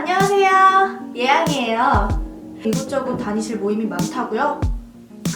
안녕하세요. 예양이에요. 이곳저곳 다니실 모임이 많다고요?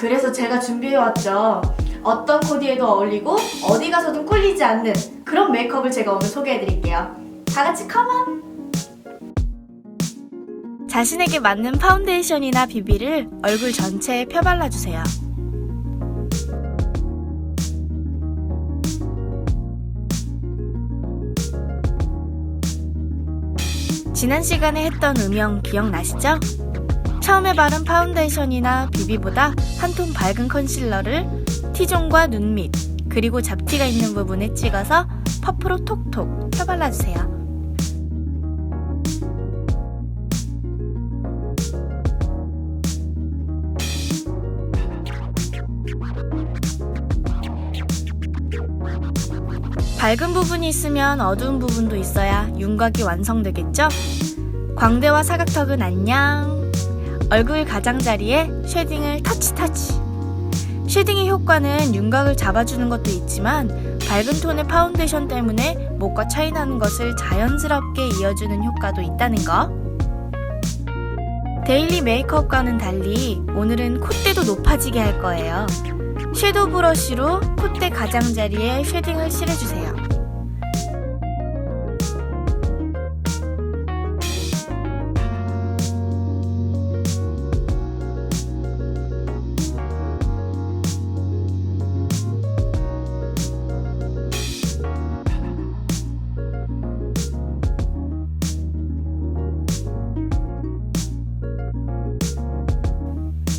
그래서 제가 준비해왔죠. 어떤 코디에도 어울리고 어디 가서든 꿀리지 않는 그런 메이크업을 제가 오늘 소개해드릴게요. 다 같이 컴온! 자신에게 맞는 파운데이션이나 비비를 얼굴 전체에 펴발라주세요. 지난 시간에 했던 음영 기억나시죠? 처음에 바른 파운데이션이나 비비보다 한 톤 밝은 컨실러를 T존과 눈 밑, 그리고 잡티가 있는 부분에 찍어서 퍼프로 톡톡 펴발라주세요. 밝은 부분이 있으면 어두운 부분도 있어야 윤곽이 완성되겠죠? 광대와 사각턱은 안녕. 얼굴 가장자리에 쉐딩을 터치 터치. 쉐딩의 효과는 윤곽을 잡아주는 것도 있지만 밝은 톤의 파운데이션 때문에 목과 차이 나는 것을 자연스럽게 이어주는 효과도 있다는 거. 데일리 메이크업과는 달리 오늘은 콧대도 높아지게 할 거예요. 섀도우 브러쉬로 콧대 가장자리에 쉐딩을 칠해주세요.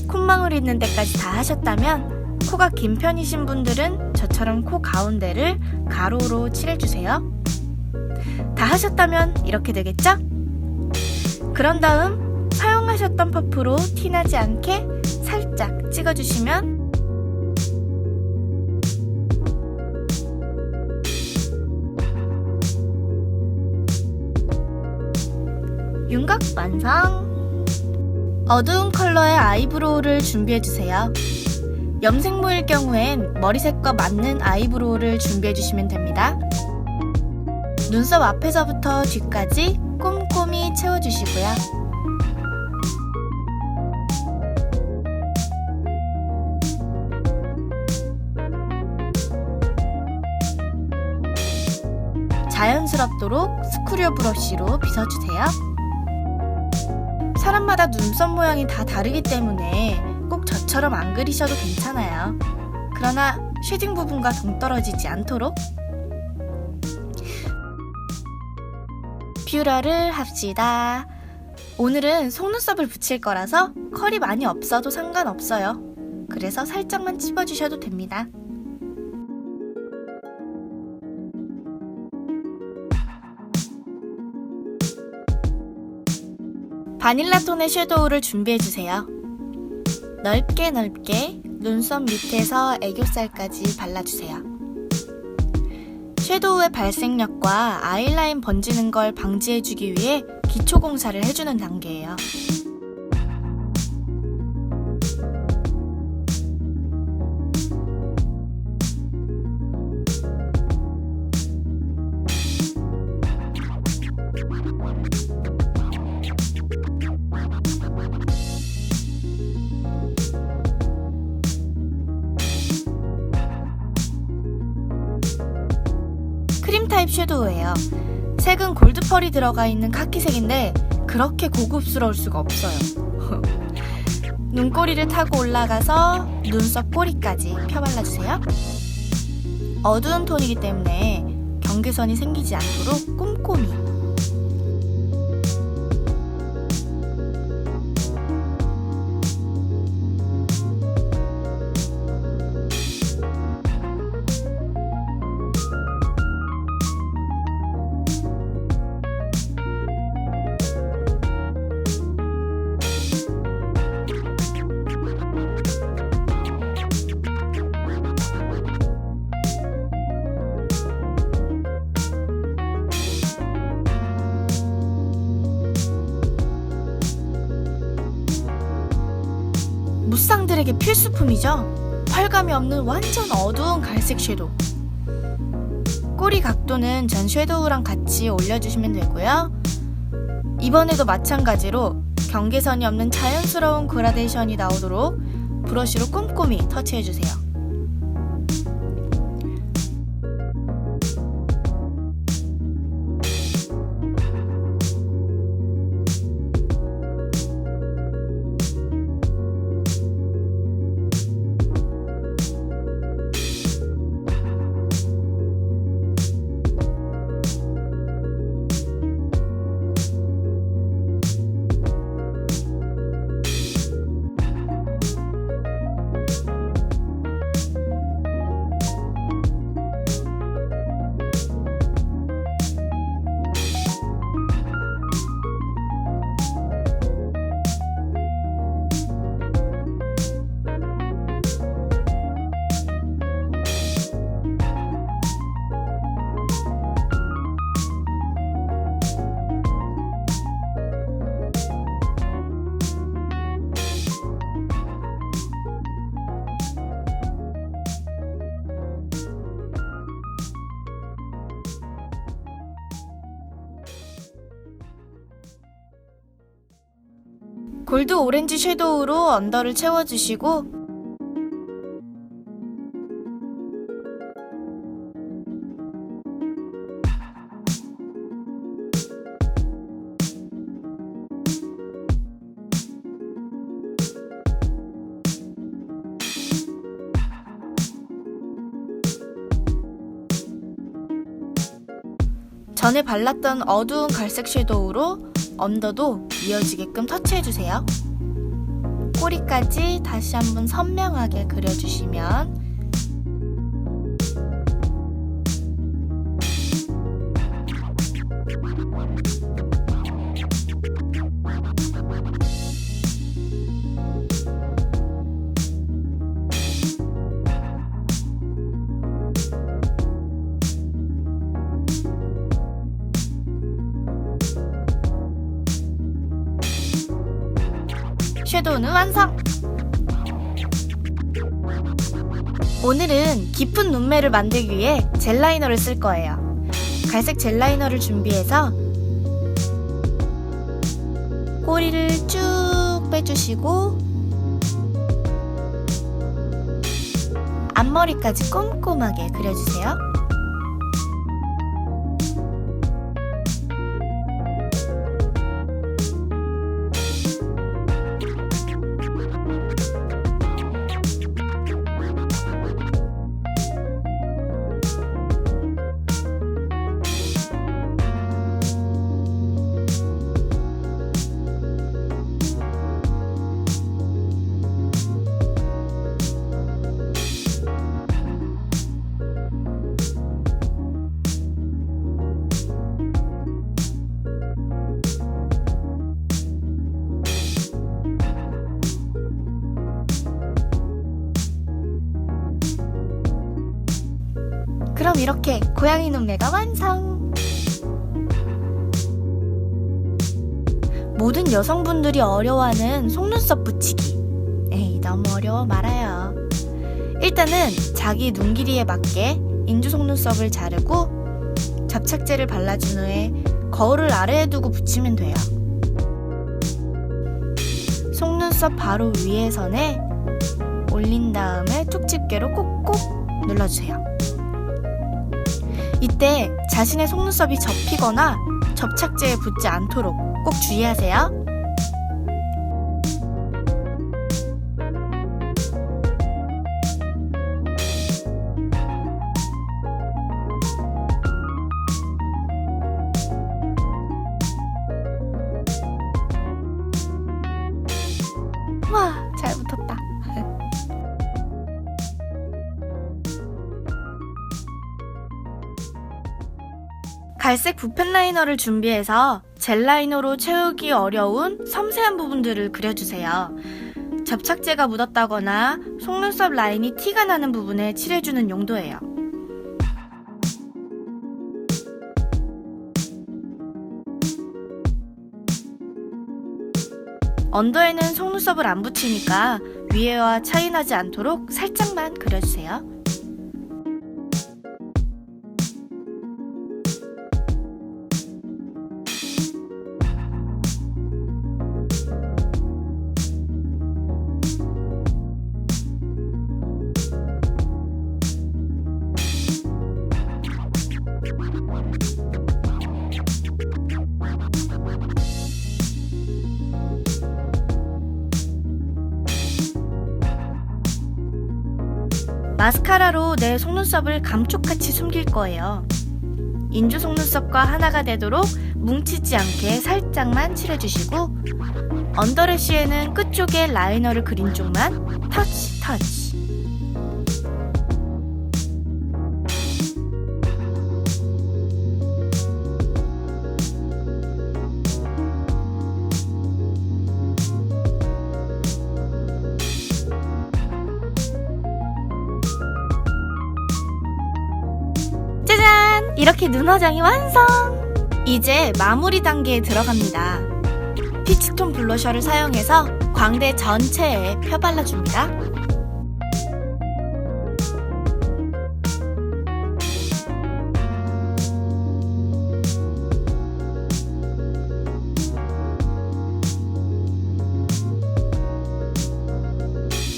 콧망울 있는 데까지 다 하셨다면 코가 긴 편이신 분들은 저처럼 코 가운데를 가로로 칠해주세요. 다 하셨다면 이렇게 되겠죠? 그런 다음 사용하셨던 퍼프로 티나지 않게 살짝 찍어주시면 윤곽 완성! 어두운 컬러의 아이브로우를 준비해주세요. 염색모일 경우엔 머리색과 맞는 아이브로우를 준비해주시면 됩니다. 눈썹 앞에서부터 뒤까지 꼼꼼히 채워주시고요. 자연스럽도록 스크류 브러쉬로 빗어주세요. 사람마다 눈썹 모양이 다 다르기 때문에 꼭 저처럼 안 그리셔도 괜찮아요. 그러나 쉐딩 부분과 동떨어지지 않도록 뷰러를 합시다. 오늘은 속눈썹을 붙일 거라서 컬이 많이 없어도 상관없어요. 그래서 살짝만 찝어주셔도 됩니다. 바닐라 톤의 섀도우를 준비해주세요. 넓게 넓게 눈썹 밑에서 애교살까지 발라주세요. 섀도우의 발색력과 아이라인 번지는 걸 방지해주기 위해 기초 공사를 해주는 단계예요. 타입 섀도우예요. 색은 골드 펄이 들어가 있는 카키색인데 그렇게 고급스러울 수가 없어요. 눈꼬리를 타고 올라가서 눈썹 꼬리까지 펴발라주세요. 어두운 톤이기 때문에 경계선이 생기지 않도록 꼼꼼히 무쌍들에게 필수품이죠. 펄감이 없는 완전 어두운 갈색 섀도우. 꼬리 각도는 전 섀도우랑 같이 올려주시면 되고요. 이번에도 마찬가지로 경계선이 없는 자연스러운 그라데이션이 나오도록 브러쉬로 꼼꼼히 터치해주세요. 골드 오렌지 섀도우로 언더를 채워주시고 전에 발랐던 어두운 갈색 섀도우로 언더도 이어지게끔 터치해주세요. 꼬리까지 다시 한번 선명하게 그려주시면 섀도우는 완성! 오늘은 깊은 눈매를 만들기 위해 젤 라이너를 쓸 거예요. 갈색 젤 라이너를 준비해서 꼬리를 쭉 빼주시고 앞머리까지 꼼꼼하게 그려주세요. 눈매가 완성! 모든 여성분들이 어려워하는 속눈썹 붙이기. 에이, 너무 어려워 말아요. 일단은 자기 눈 길이에 맞게 인조 속눈썹을 자르고 접착제를 발라준 후에 거울을 아래에 두고 붙이면 돼요. 속눈썹 바로 위에 선에 올린 다음에 툭 집게로 꾹꾹 눌러주세요. 이때 자신의 속눈썹이 접히거나 접착제에 붙지 않도록 꼭 주의하세요. 와, 갈색 붓펜 라이너를 준비해서 젤 라이너로 채우기 어려운 섬세한 부분들을 그려주세요. 접착제가 묻었다거나 속눈썹 라인이 티가 나는 부분에 칠해주는 용도예요. 언더에는 속눈썹을 안 붙이니까 위에와 차이 나지 않도록 살짝만 그려주세요. 마스카라로 내 속눈썹을 감쪽같이 숨길 거예요. 인조 속눈썹과 하나가 되도록 뭉치지 않게 살짝만 칠해주시고 언더래쉬에는 끝쪽에 라이너를 그린 쪽만 터치 터치 이렇게 눈 화장이 완성! 이제 마무리 단계에 들어갑니다. 피치톤 블러셔를 사용해서 광대 전체에 펴발라줍니다.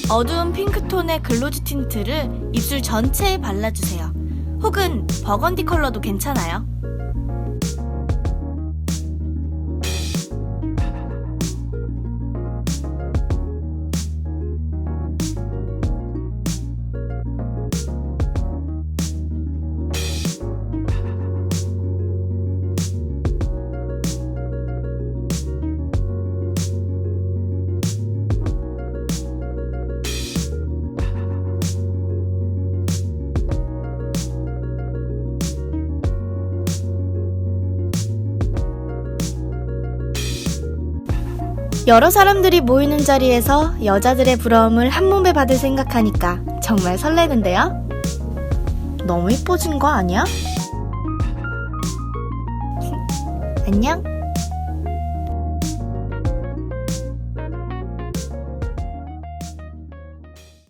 어두운 핑크톤의 글로즈 틴트를 입술 전체에 발라주세요. 혹은 버건디 컬러도 괜찮아요. 여러 사람들이 모이는 자리에서 여자들의 부러움을 한 몸에 받을 생각하니까 정말 설레는데요? 너무 이뻐진 거 아니야? 안녕?